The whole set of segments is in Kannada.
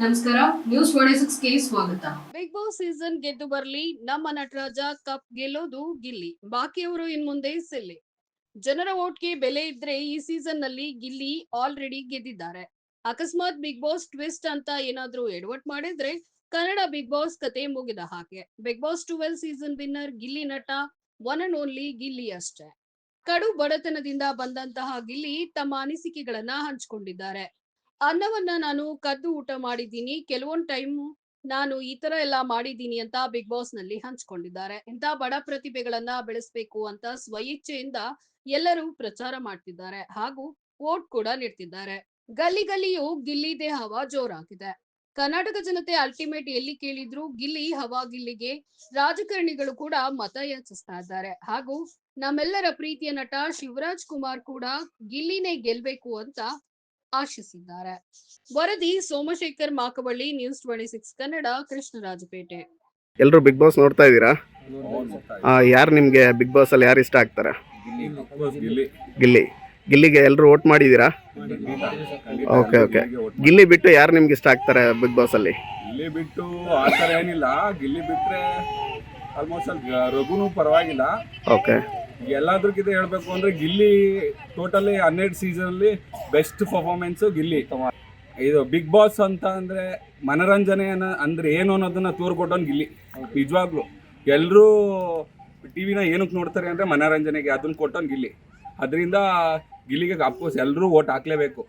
ನಮಸ್ಕಾರ ನ್ಯೂಸ್ ಸ್ವಾಗತ. ಬಿಗ್ ಬಾಸ್ ಸೀಸನ್ ಗೆದ್ದು ಬರಲಿ, ನಮ್ಮ ನಟರಾಜ ಕಪ್ ಗೆಲ್ಲೋದು ಗಿಲ್ಲಿ. ಬಾಕಿಯವರು ಇನ್ ಮುಂದೆ ಸಿಲ್ಲಿ. ಜನರ ಓಟ್ಗೆ ಬೆಲೆ ಇದ್ರೆ ಈ ಸೀಸನ್ನಲ್ಲಿ ಗಿಲ್ಲಿ ಆಲ್ರೆಡಿ ಗೆದ್ದಿದ್ದಾರೆ. ಅಕಸ್ಮಾತ್ ಬಿಗ್ ಬಾಸ್ ಟ್ವಿಸ್ಟ್ ಅಂತ ಏನಾದ್ರೂ ಎಡವಟ್ ಮಾಡಿದ್ರೆ ಕನ್ನಡ ಬಿಗ್ ಬಾಸ್ ಕತೆ ಮುಗಿದ ಹಾಗೆ. Big boss twelve season winner Gilli ನಟ ಒನ್ ಅಂಡ್ ಓನ್ಲಿ ಗಿಲ್ಲಿ ಅಷ್ಟೇ. ಕಡು ಬಡತನದಿಂದ ಬಂದಂತಹ ಗಿಲ್ಲಿ ತಮ್ಮ ಅನಿಸಿಕೆಗಳನ್ನ ಹಂಚಿಕೊಂಡಿದ್ದಾರೆ. ಅನ್ನವನ್ನ ನಾನು ಕದ್ದು ಊಟ ಮಾಡಿದ್ದೀನಿ. ಕೆಲವೊಂದ್ ಟೈಮ್ ನಾನು ಈ ತರ ಎಲ್ಲ ಮಾಡಿದ್ದೀನಿ ಅಂತ ಬಿಗ್ ಬಾಸ್ನಲ್ಲಿ ಹಂಚ್ಕೊಂಡಿದ್ದಾರೆ. ಇಂತ ಬಡ ಪ್ರತಿಭೆಗಳನ್ನ ಬೆಳೆಸ್ಬೇಕು ಅಂತ ಸ್ವಇಚ್ಛೆಯಿಂದ ಎಲ್ಲರೂ ಪ್ರಚಾರ ಮಾಡ್ತಿದ್ದಾರೆ. ಹಾಗೂ ವೋಟ್ ಕೂಡ ನೀಡ್ತಿದ್ದಾರೆ. ಗಲ್ಲಿ ಗಲ್ಲಿಯು ಗಿಲ್ಲಿ ದೇ ಹವಾ ಜೋರಾಗಿದೆ. ಕರ್ನಾಟಕ ಜನತೆ ಅಲ್ಟಿಮೇಟ್ ಎಲ್ಲಿ ಕೇಳಿದ್ರು ಗಿಲ್ಲಿ ಹವಾ ಗಿಲ್ಲಿಗೆ ರಾಜಕಾರಣಿಗಳು ಕೂಡ ಮತ ಯಾಚಿಸ್ತಾ ಇದ್ದಾರೆ. ಹಾಗೂ ನಮ್ಮೆಲ್ಲರ ಪ್ರೀತಿಯ ನಟ ಶಿವರಾಜ್ ಕುಮಾರ್ ಕೂಡ ಗಿಲ್ಲಿನೇ ಗೆಲ್ಬೇಕು ಅಂತ ಆಶಿಸಿದ್ದಾರೆ. ವರದಿ Somashekar Makavalli news twenty six Kannada Krishnarajpet. ಎಲ್ಲರೂ ಬಿಗ್ ಬಾಸ್ ನೋಡ್ತಾ ಇದ್ದೀರಾ? ಯಾರು ನಿಮಗೆ ಬಿಗ್ ಬಾಸ್ ಅಲ್ಲಿ ಯಾರು ಇಷ್ಟ ಆಗ್ತಾರೆ? ಗಿಲ್ಲಿ. ಗಿಲ್ಲಿ ಗಿಲ್ಲಿಗೆ ಎಲ್ಲರೂ ವೋಟ್ ಮಾಡಿದ್ದೀರಾ? ಓಕೆ ಓಕೆ ಗಿಲ್ಲಿ ಬಿಟ್ಟು ಯಾರು ನಿಮ್ಗೆ ಇಷ್ಟ ಆಗ್ತಾರೆ ಬಿಗ್ ಬಾಸ್ ಅಲ್ಲಿ? ಗಿಲ್ಲಿ ಬಿಟ್ಟು ಆ ಥರ ಏನಿಲ್ಲ. ಗಿಲ್ಲಿ ಬಿಟ್ರೆ ಆಲ್ಮೋಸ್ಟ್ ಅಲ್ಲಿ ರಘುನು ಪರವಾಗಿಲ್ಲ. ಓಕೆ ಎಲ್ಲಾದ್ರಕ್ಕಿಂತ ಹೇಳಬೇಕು ಅಂದ್ರೆ ಗಿಲ್ಲಿ ಟೋಟಲಿ ಹನ್ನೆರಡು ಸೀಸನ್ ಅಲ್ಲಿ ಬೆಸ್ಟ್ ಪರ್ಫಾರ್ಮೆನ್ಸು ಗಿಲ್ಲಿ. ಇದು ಬಿಗ್ ಬಾಸ್ ಅಂತ ಅಂದ್ರೆ ಮನರಂಜನೆಯನ್ನ ಅಂದ್ರೆ ಏನು ಅನ್ನೋದನ್ನ ತೋರ್ಕೊಟ್ಟವ್ನು ಗಿಲ್ಲಿ. ನಿಜವಾಗ್ಲೂ. ಎಲ್ಲರೂ ಟಿವಿನ ಏನಕ್ಕೆ ನೋಡ್ತಾರೆ ಅಂದ್ರೆ ಮನೋರಂಜನೆಗೆ ಅದನ್ನ ಕೊಟ್ಟವ್ನು ಗಿಲ್ಲಿ. ಅದರಿಂದ ಗಿಲ್ಲಿಗೆ ಅಫ್ಕೋರ್ಸ್ ಎಲ್ಲರೂ ಓಟ್ ಹಾಕ್ಲೇಬೇಕು.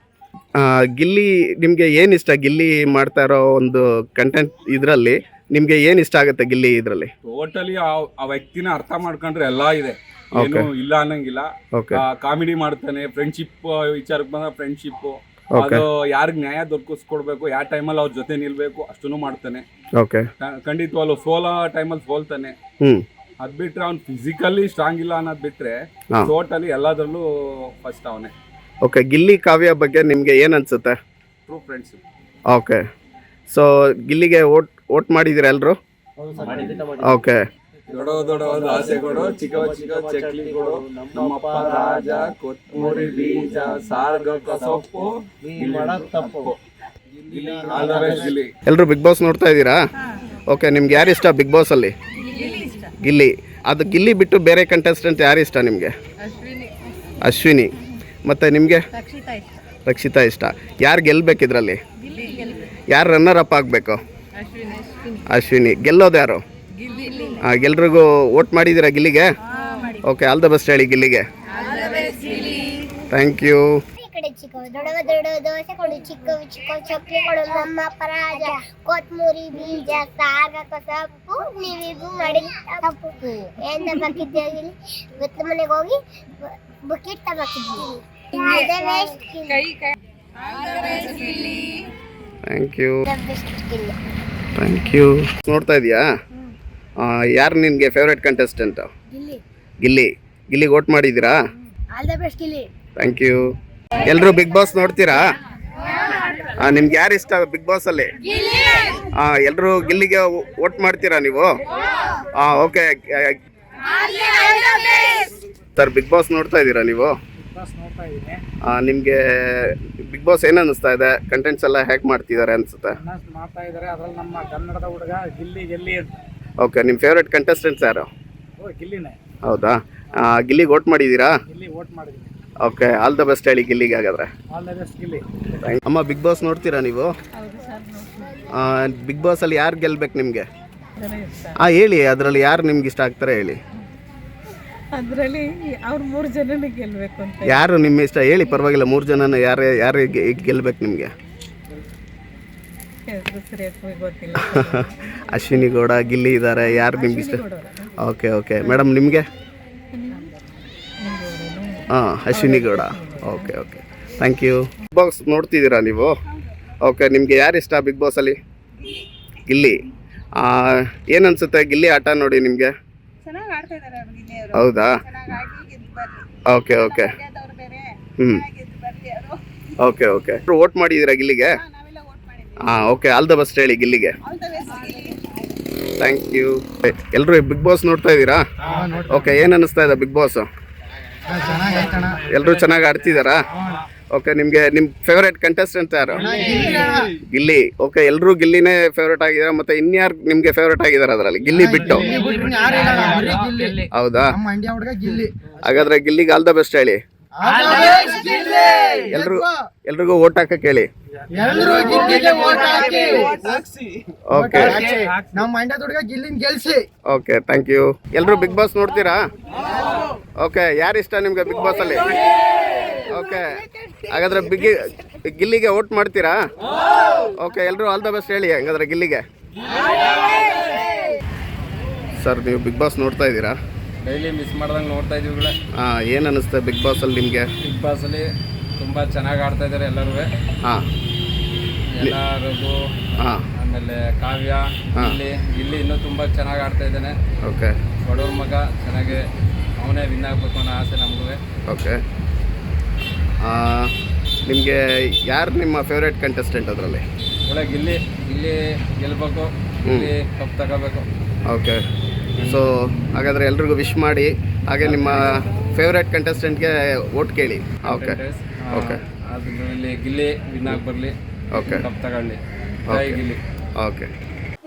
ಗಿಲ್ಲಿ ನಿಮಗೆ ಏನು ಇಷ್ಟ? ಗಿಲ್ಲಿ ಮಾಡ್ತಾ ಇರೋ ಒಂದು ಕಂಟೆಂಟ್ ಇದರಲ್ಲಿ ನಿಮಗೆ ಏನು ಇಷ್ಟ ಆಗುತ್ತೆ ಗಿಲ್ಲಿ ಇದರಲ್ಲಿ? ಟೋಟಲಿ ಆ ವ್ಯಕ್ತಿನ ಅರ್ಥ ಮಾಡ್ಕೊಂಡ್ರೆ ಎಲ್ಲ ಇದೆ. ಏನು ಇಲ್ಲ ಅನ್ನಂಗಿಲ್ಲ. ಕಾಮಿಡಿ ಮಾಡ್ತಾನೆ ಫ್ರೆಂಡ್ಶಿಪ್ ವಿಚಾರಕ್ಕೆ ಬಂದ ಫ್ರೆಂಡ್ಶಿಪ್ ಅದು ಯಾರಿಗೆ ನ್ಯಾಯ ದೊರಕಿಸ್ಕೊಡ್ಬೇಕು ಯಾವ ಟೈಮಲ್ಲಿ ಅವ್ರ ಜೊತೆ ನಿಲ್ಬೇಕು ಅಷ್ಟನ್ನು ಮಾಡ್ತಾನೆ. ಖಂಡಿತವಾಗ್ಲು ಸೋಲೋ ಟೈಮಲ್ಲಿ ಸೋಲ್ತಾನೆ. ಅದ್ ಬಿಟ್ರೆ ಅವ್ನು ಫಿಸಿಕಲಿ ಸ್ಟ್ರಾಂಗ್ ಇಲ್ಲ ಅನ್ನೋದ್ ಬಿಟ್ರೆ. ಟೋಟಲಿ ಎಲ್ಲದರಲ್ಲೂ ಫಸ್ಟ್ ಅವನೇ. ಓಕೆ ಗಿಲ್ಲಿ ಕಾವ್ಯ ಬಗ್ಗೆ ನಿಮಗೆ ಏನ್ ಅನ್ಸುತ್ತೆ? ಟ್ರೂ ಫ್ರೆಂಡ್ಶಿಪ್ ಓಕೆ ಸೊ ಗಿಲ್ಲಿಗೆ ಓಟ್ ಓಟ್ ಮಾಡಿದಿರ ಎಲ್ಲರೂ ಓಕೆ ದೊಡ್ಡ ದೊಡ್ಡ ಆಸೆಗಳು ಚಿಕ್ಕ ಚಿಕ್ಕ ಚಕ್ಲಿಗಳು ನಮ್ಮಪ್ಪ ರಾಜ ಕೊತ್ತಂಬರಿ ಬೀಜ ಸಾರ್ಗಕ ಸೊಪ್ಪು ತಪ್ಪು ಎಲ್ಲರೂ ಬಿಗ್ ಬಾಸ್ ನೋಡ್ತಾ ಇದ್ದೀರಾ? ಓಕೆ, ನಿಮ್ಗೆ ಯಾರು ಇಷ್ಟ ಬಿಗ್ ಬಾಸ್ ಅಲ್ಲಿ? ಗಿಲ್ಲಿ. ಅದು ಗಿಲ್ಲಿ ಬಿಟ್ಟು ಬೇರೆ ಕಂಟೆಸ್ಟೆಂಟ್ ಯಾರು ಇಷ್ಟ ನಿಮಗೆ? ಅಶ್ವಿನಿ. ಮತ್ತು ನಿಮಗೆ? ರಕ್ಷಿತಾ ಇಷ್ಟ. ಯಾರು ಗೆಲ್ಬೇಕು ಇದರಲ್ಲಿ? ಯಾರು ರನ್ನರ್ ಅಪ್ ಆಗಬೇಕು? ಅಶ್ವಿನಿ. ಗೆಲ್ಲೋದು ಯಾರು? ಎಲ್ರಿಗೂ ಓಟ್ ಮಾಡಿದ್ದೀರಾ ಗಿಲ್ಲಿಗೆ? ಓಕೆ ಆಲ್ ದ ಬೆಸ್ಟ್ ಹೇಳಿ ಗಿಲ್ಲಿಗೆ. ಥ್ಯಾಂಕ್ ಯು ಚಿಕ್ಕ ದೊಡ್ಡ ದೊಡ್ಡ ದೋಸೆ ಕೊಡು. ಚಿಕ್ಕ ಚಿಕ್ಕ ಚಕ್ಲಿ ಕೊಡು. ನಮ್ಮ ಪರಾಜ ಕೊತ್ಮುರಿ ಬೀಜ ಮಾಡಿ ತಪ್ಪು ಏನ್ ಗೊತ್ತ ಮನೆಗೆ ಹೋಗಿ ಥ್ಯಾಂಕ್ ಯು ಥ್ಯಾಂಕ್ ಯು ನೋಡ್ತಾ ಇದೀಯಾ? ಯಾರು ನಿನಗೆ ಫೇವ್ರೆಟ್ ಕಂಟೆಸ್ಟೆಂಟ್ ಗಿಲ್ಲಿ. ಗಿಲ್ಲಿ. ಗಿಲ್ಲಿಗೆ ವೋಟ್ ಮಾಡಿದ್ದೀರಾ? All the best Gilli. Thank you ಎಲ್ಲರೂ ಬಿಗ್ ಬಾಸ್ ನೋಡ್ತೀರಾ? ಆ, ನಿಮ್ಗೆ ಯಾರು ಇಷ್ಟ ಬಿಗ್ ಬಾಸಲ್ಲಿ ಹಾಂ ಎಲ್ಲರೂ ಗಿಲ್ಲಿಗೆ ವೋಟ್ ಮಾಡ್ತೀರಾ ನೀವು? ಹಾಂ ಓಕೆ ಸರ್ ಬಿಗ್ ಬಾಸ್ ನೋಡ್ತಾ ಇದ್ದೀರಾ ನೀವು? ನಿಮಗೆ ಬಿಗ್ ಬಾಸ್ ಏನು ಅನ್ನಿಸ್ತಾ ಇದೆ? ಕಂಟೆಂಟ್ಸ್ ಎಲ್ಲ ಹ್ಯಾಕ್ ಮಾಡ್ತಿದ್ದಾರೆ ಅನ್ಸುತ್ತೆ. ಮಾಡ್ತಾ ಇದ್ದಾರೆ. ಅದ್ರಲ್ಲಿ ನಮ್ಮ ಕನ್ನಡದ ಹುಡುಗ ಗಿಲ್ಲಿ ಗೆಲ್ಲಿ ಅಂತ. ಓಕೆ ನಿಮ್ಮ ಫೇವ್ರೆಟ್ ಕಂಟೆಸ್ಟೆಂಟ್ಸ್ ಯಾರು? ಓ ಗಿಲ್ಲಿನೇ. ಹೌದಾ? ಆ, ಗಿಲ್ಲಿಗೆ ವೋಟ್ ಮಾಡಿದ್ದೀರಾ? ಗಿಲ್ಲಿ ವೋಟ್ ಮಾಡಿದ್ದೀನಿ. ಓಕೆ ಆಲ್ ದ ಬೆಸ್ಟ್ ಹೇಳಿ ಗಿಲ್ಲಿಗೆ ಹಾಗಾದ್ರೆ. All the best Gilli. ಅಮ್ಮ ಬಿಗ್ ಬಾಸ್ ನೋಡ್ತೀರಾ ನೀವು? ಬಿಗ್ ಬಾಸ್ ಅಲ್ಲಿ ಯಾರು ಗೆಲ್ಬೇಕು ನಿಮಗೆ? ಹಾಂ ಹೇಳಿ ಅದರಲ್ಲಿ ಯಾರು ನಿಮ್ಗೆ ಇಷ್ಟ ಆಗ್ತಾರೆ ಹೇಳಿ. ಅದರಲ್ಲಿ ಅವ್ರು ಮೂರು ಜನನೇ ಗೆಲ್ಬೇಕು ಅಂತ. ಯಾರು ನಿಮ್ಮ ಇಷ್ಟ? ಹೇಳಿ ಪರವಾಗಿಲ್ಲ ಮೂರು ಜನನ ಯಾರು ಯಾರು ಗೆಲ್ಬೇಕು ನಿಮಗೆ? ಅಶ್ವಿನಿ ಗೌಡ ಗಿಲ್ಲಿ ಇದ್ದಾರೆ ಯಾರು ನಿಮ್ಗೆ ಇಷ್ಟ? Okay okay. ಮೇಡಮ್ ನಿಮಗೆ? ಹಾಂ Ashwini Gowda okay okay. Thank you big boss ನೋಡ್ತಿದ್ದೀರಾ ನೀವು? ಓಕೆ ನಿಮಗೆ ಯಾರು ಇಷ್ಟ ಬಿಗ್ ಬಾಸಲ್ಲಿ ಗಿಲ್ಲಿ. ಏನನ್ಸುತ್ತೆ ಅನ್ಸುತ್ತೆ ಗಿಲ್ಲಿ ಆಟ ನೋಡಿ ನಿಮಗೆ? ಚೆನ್ನಾಗಿ ಆಡ್ತಾ ಇದ್ದಾರೆ ಅವ್ರು ಗಿಲ್ಲಿ ಅವರು ಹೌದಾ ಓಕೆ ಓಕೆ. ಹ್ಞೂ ಓಕೆ ಓಕೆ. ವೋಟ್ ಮಾಡಿದ್ದೀರಾ ಗಿಲ್ಲಿಗೆ? ಹಾಂ ಓಕೆ ಆಲ್ ದ ಬೆಸ್ಟ್ ಹೇಳಿ ಗಿಲ್ಲಿಗೆ. All the best Gilli thank you ಎಲ್ಲರೂ ಬಿಗ್ ಬಾಸ್ ನೋಡ್ತಾ ಇದ್ದೀರಾ? ಓಕೆ ಏನು ಅನ್ನಿಸ್ತಾ ಇದೆ ಬಿಗ್ ಬಾಸ್? ಎಲ್ಲರೂ ಚೆನ್ನಾಗಿ ಆಡ್ತಿದ್ದಾರಾ ಓಕೆ ನಿಮಗೆ ನಿಮ್ಮ ಫೇವ್ರೇಟ್ ಕಂಟೆಸ್ಟೆಂಟ್ ಯಾರು? ಗಿಲ್ಲಿ ಓಕೆ ಎಲ್ಲರೂ ಗಿಲ್ಲಿನೇ ಫೇವ್ರೇಟ್ ಆಗಿದ್ದಾರೆ? ಮತ್ತೆ ಇನ್ಯಾರು ನಿಮಗೆ ಫೇವ್ರೇಟ್ ಆಗಿದ್ದಾರೆ ಅದರಲ್ಲಿ? ಗಿಲ್ಲಿ ಬಿಟ್ಟು. ಹೌದಾ? ಹಾಗಾದ್ರೆ ಗಿಲ್ಲಿಗೆ ಆಲ್ ದ ಬೆಸ್ಟ್ ಹೇಳಿ. ಎಲ್ರು ಎಲ್ರಿಗೂ ಓಟ್ ಹಾಕಕ್ಕೆ ಹೇಳಿ ಎಲ್ಲರೂ ಗಿಲ್ಲಿಗೆ vote ಹಾಕಿ. ಓಕೆ. ನಮ್ಮ ಮಂಡ್ಯ ಹುಡುಗ ಗಿಲ್ಲಿನ ಗೆಲ್ಸಿ. ಓಕೆ ಥ್ಯಾಂಕ್ ಯು ಎಲ್ಲರೂ ಬಿಗ್ ಬಾಸ್ ನೋಡ್ತೀರಾ? ಓಕೆ ಯಾರು ಇಷ್ಟ ನಿಮ್ಗೆ ಬಿಗ್ ಬಾಸ್ ಅಲ್ಲಿ? ಓಕೆ ಹಾಗಾದ್ರೆ ಬಿಗ್ ಗಿಲ್ಲಿಗೆ ಓಟ್ ಮಾಡ್ತೀರಾ? ಓಕೆ ಎಲ್ರು ಆಲ್ ದ ಬೆಸ್ಟ್ ಹೇಳಿ ಹಾಗಾದ್ರೆ ಗಿಲ್ಲಿಗೆ. ಸರ್ ನೀವು ಬಿಗ್ ಬಾಸ್ ನೋಡ್ತಾ ಇದ್ದೀರಾ? ಡೈಲಿ ಮಿಸ್ ಮಾಡ್ದಂಗೆ ನೋಡ್ತಾ ಇದೀವಿ ಹಾಂ ಏನು ಅನ್ನಿಸ್ತೆ ಬಿಗ್ ಬಾಸಲ್ಲಿ ನಿಮಗೆ? ಬಿಗ್ ಬಾಸಲ್ಲಿ ತುಂಬ ಚೆನ್ನಾಗಿ ಆಡ್ತಾ ಇದ್ದಾರೆ ಎಲ್ಲರೂ ಹಾಂ. ಎಲ್ಲರಿಗೂ. ಹಾಂ. ಆಮೇಲೆ ಕಾವ್ಯ ಇಲ್ಲಿ ಇಲ್ಲಿ ಇನ್ನೂ ತುಂಬ ಚೆನ್ನಾಗಿ ಆಡ್ತಾ ಇದ್ದಾನೆ. ಓಕೆ. ಬಡವ್ರ ಮಗ ಚೆನ್ನಾಗಿ ಅವನೇ ವಿನ್ ಆಗಬೇಕು ಅನ್ನೋ ಆಸೆ ನಮಗೂ ಓಕೆ. ನಿಮಗೆ ಯಾರು ನಿಮ್ಮ ಫೇವ್ರೇಟ್ ಕಂಟೆಸ್ಟೆಂಟ್ ಅದರಲ್ಲಿ? ಒಳಗೆ ಇಲ್ಲಿ ಇಲ್ಲಿ ಗೆಲ್ಬೇಕು ಇಲ್ಲಿ ಕಪ್ ತಗೋಬೇಕು. ಓಕೆ. ಸೊ ಹಾಗಾದರೆ ಎಲ್ರಿಗೂ ವಿಶ್ ಮಾಡಿ ಹಾಗೆ ನಿಮ್ಮ ಫೇವ್ರೇಟ್ ಕಂಟೆಸ್ಟೆಂಟ್ಗೆ ಓಟ್ ಕೇಳಿ. ಓಕೆ. ಓಕೆ. ಅದರಲ್ಲಿ ಇಲ್ಲಿ ಗಿಲ್ಲಿ ವಿನ್ ಆಗಿ ಬರಲಿ. ಓಕೆ. ಕಪ್ ತಗೊಳ್ಳಿ. ಜೈ. ಗಿಲ್ಲಿ. ಓಕೆ.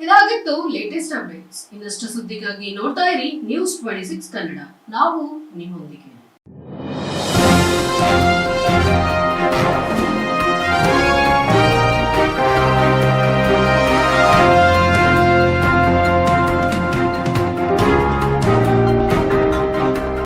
ಇದಾಗಿತ್ತು ಲೇಟೆಸ್ಟ್ ಅಪ್ಡೇಟ್ಸ್ ಇನ್ನಷ್ಟು ಸುದ್ದಿಗಾಗಿ ನೋಡ್ತಾ ಇರಿ ನ್ಯೂಸ್ ಟ್ವೆಂಟಿ ಸಿಕ್ಸ್ ಕನ್ನಡ. ನಾವು ನಿಮ್ಮೊಂದಿಗೆ.